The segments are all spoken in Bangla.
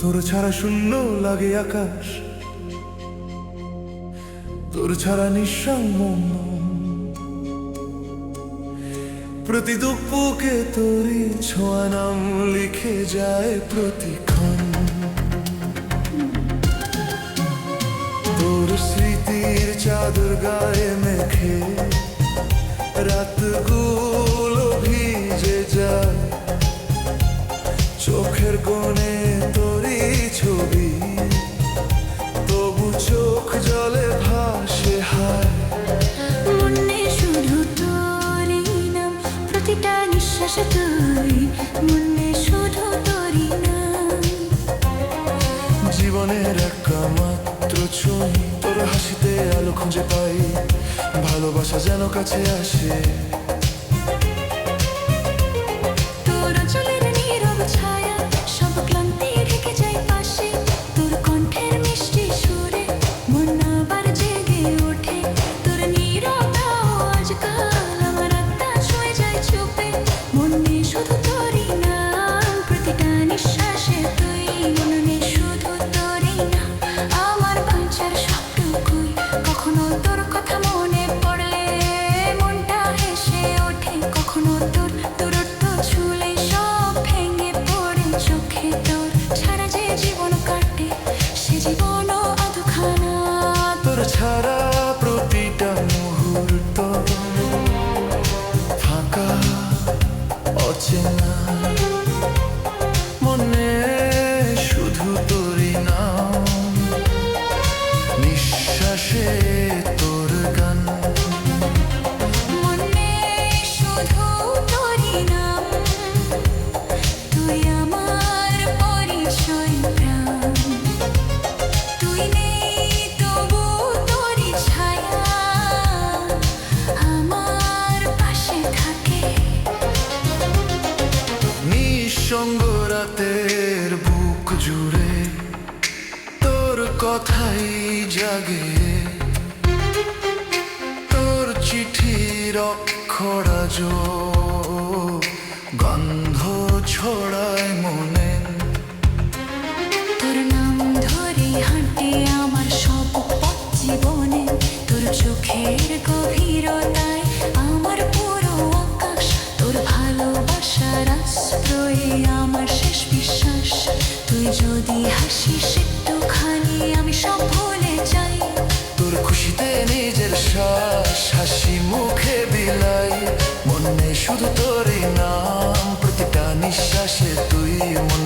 তোর ছাড়া শূন্য লাগে আকাশ। তোর ছাড়া নিঃসঙ্গ প্রতি দুঃখ বুকে তোরই ছোঁয়া নাম লিখে যায় প্রতিক্ষণ। তোর স্মৃতির চাদর গায়ে মেখে রাতগুলো নিঃশ্বাসে তুই, মনে নাম। জীবনের একটা মাত্র ছবি তোর হাসিতে আলো খুঁজে পাই। ভালোবাসা যেন কাছে আসে। ছাড়া প্রতিটা মুহূর্ত ফাঁকা অচেনা। মনে শুধু তোরই নাম নিঃশ্বাসে নিঃসঙ্গ রাতের বুক জুড়ে তোর কথাই জাগে। তোর চিঠির অক্ষরাজ গন্ধ ছড়ায় মনে। তোর নাম ধরে হাঁটে আমার সব পথ জীবনে। তোর চোখের গভীরতায় আমার পুরো আকাশ, তোর ভালোবাসার আশ্রয়ে যদি হাসিস একটুখানি আমি সব ভুলে যাই। তোর খুশিতে নিজের শ্বাস, হাসি মুখে বিলাই। মনে শুধু তোরই নাম, প্রতিটা নিঃশ্বাসে তুই মনে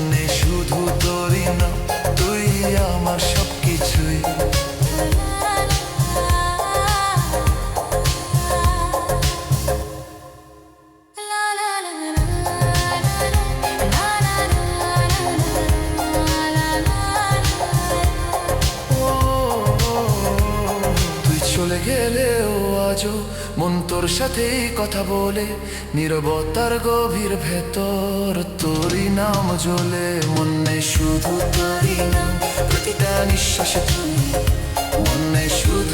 গেলেও আজও মন তোর সাথেই কথা বলে, নিরবতার গভীর ভেতর তোরই নাম জ্বলে, মনে শুধু তোরই নাম, প্রতিটা নিঃশ্বাসে মনে শুধু